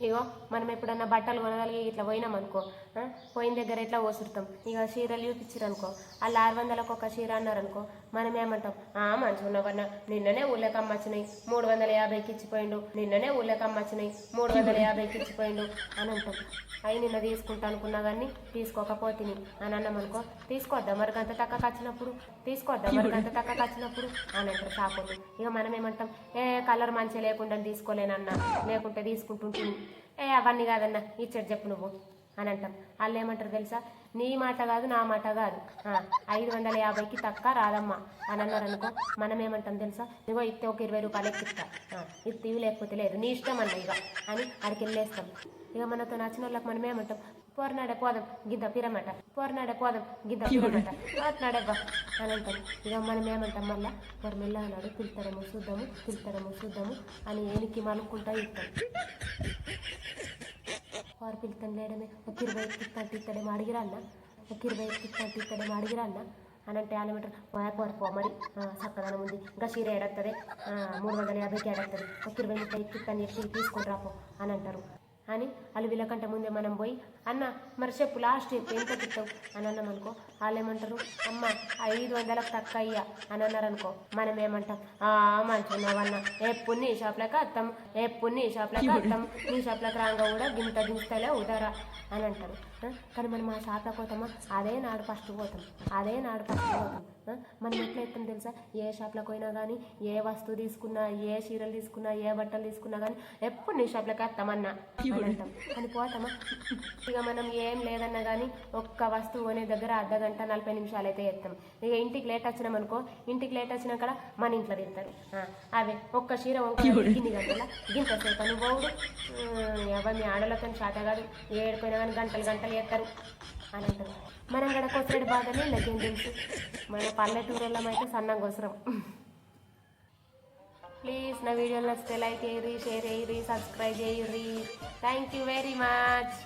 ఇగో మనం ఎప్పుడన్నా బట్టలు కొనగలిగి ఇట్లా పోయినాం అనుకో పోయిన దగ్గర ఎట్లా ఓసురుతాం ఇక చీరలు చూపించారు అనుకో వాళ్ళు ఆరు వందలకు ఒక చీర అన్నారు అనుకో మనం ఏమంటాం? ఆ మంచిగా ఉన్నవన్న నిన్ననే ఊళ్ళకి అమ్మచ్చినాయి మూడు వందల యాభైకి ఇచ్చిపోయిండు నిన్ననే ఊళ్ళకి అమ్మచ్చినాయి మూడు వందల యాభైకి ఇచ్చిపోయిండు అని అంటాం. అవి నిన్న తీసుకుంటా అనుకున్నా కానీ తీసుకోకపోతిని అని అన్నాం అనుకో తీసుకోద్దాం మరి అంత తక్క వచ్చినప్పుడు? తీసుకోద్దాం మరి అంత తక్క వచ్చినప్పుడు? అని అంటారు షాపులు ఇక మనం ఏమంటాం? ఏ కలర్ మంచిగా లేకుండా తీసుకోలేనన్నా లేకుంటే తీసుకుంటుంటుంది ఏ అవన్నీ కాదన్నా ఇచ్చాడు చెప్పు నువ్వు అని అంటాం. వాళ్ళు ఏమంటారు తెలుసా? నీ మాట కాదు నా మాట కాదు. ఆ, ఐదు వందల యాభైకి తక్క రాదమ్మా అని అన్నారు అనుకో మనం ఏమంటాం తెలుసా? ఇగో ఇస్తే ఒక ఇరవై రూపాయలు ఎక్కిస్తా. ఇది ఇవి లేకపోతే లేదు నీ ఇష్టం అన్న ఇక అని అక్కడికి వెళ్ళేస్తాం. ఇక మనతో నచ్చిన వాళ్ళకి మనం ఏమంటాం? పోరనాడే పోదాం గిద్ద పిరమట. పోరనాడే పోదాం గిద్ద పిరమట. పోతున్నాడబ్బా అని అంటాం ఇక మనం ఏమంటాం మళ్ళా? మరి మెల్ల అన్నాడు పిలుతారేమో చూద్దాము పిలుతారేమో చూద్దాము అని ఏనికి మలుక్కుంటా ఇస్తాం. వారు పిలుతాను లేడమే ఒక ఇరవై ఎక్కిస్తాంటి ఇస్తాడేమో అడిగిరా అన్న ఒక ఇరవై ఎక్కిస్తాంటి ఇస్తాడేమో అడిగిరా అన్న అని అంటే వాళ్ళు ఏమంటారు వారు పో మరి ఆ, చక్కదనం ఉంది ఇంకా చీర ఏడత్తది మూడు వందల యాభైకి ఏడత్తది ఒక ఇరవై ముప్పై ఎక్కిస్తాను చెప్పి తీసుకుని రాపో అని అంటారు అని వాళ్ళు వీళ్ళకంటే ముందే మనం పోయి అన్న మరి చెప్పు లాస్ట్ ఏం ఎంత తిట్టావు అని అన్నాం అనుకో వాళ్ళు ఏమంటారు అమ్మ ఐదు వందలకు తక్కువ అయ్యా అని అన్నారు అనుకో మనం ఏమంటాం? ఆ మంచిగా వల్ల ఎప్పుడు నీ షాప్లోకి అత్తం ఎప్పుడు నీ షాప్లోకి వస్తాం? నీ షాప్లోకి రాగా కూడా గింత దింస్తలే ఉదారా అని అంటారు. కానీ మనం ఆ షాప్లోకి పోతామా? అదే నాడు ఫస్ట్ పోతాం. అదే నాడు ఫస్ట్ పోతాం. మనం ఎట్లా ఎత్తాం తెలుసా? ఏ షాప్లోకి పోయినా కానీ ఏ వస్తువు తీసుకున్నా ఏ చీరలు తీసుకున్నా ఏ బట్టలు తీసుకున్నా కానీ ఎప్పుడు నీ షాప్లోకి వస్తామన్నా? అని అంటాం. అని పోతామా? ఇక మనం ఏం లేదన్నా కానీ ఒక్క వస్తువు కొనే దగ్గర అర్ధ గంట నలభై నిమిషాలు అయితే ఎత్తాం. ఇక ఇంటికి లేట్ వచ్చినాం అనుకో ఇంటికి లేట్ వచ్చినాక మన ఇంట్లో తింటారు. అవే ఒక్క చీర వంక గిన్ని గంటల గింత సేపు అని పోవుడు. ఎవరు మీ ఆడలతో షాట కాదు ఏడిపోయినా కానీ గంటలు గంటలు ఎత్తారు. అని అంటారు మనం కూడా కొసరెడు బాగానే లెక్కేం తెలుసు. మన పల్లెటూరులో అయితే సన్నంగా అవసరం ప్లీజ్ నా వీడియోలు నచ్చితే లైక్ చేయరి షేర్ చేయరి సబ్స్క్రైబ్ చేయరి థ్యాంక్ యూ వెరీ మచ్.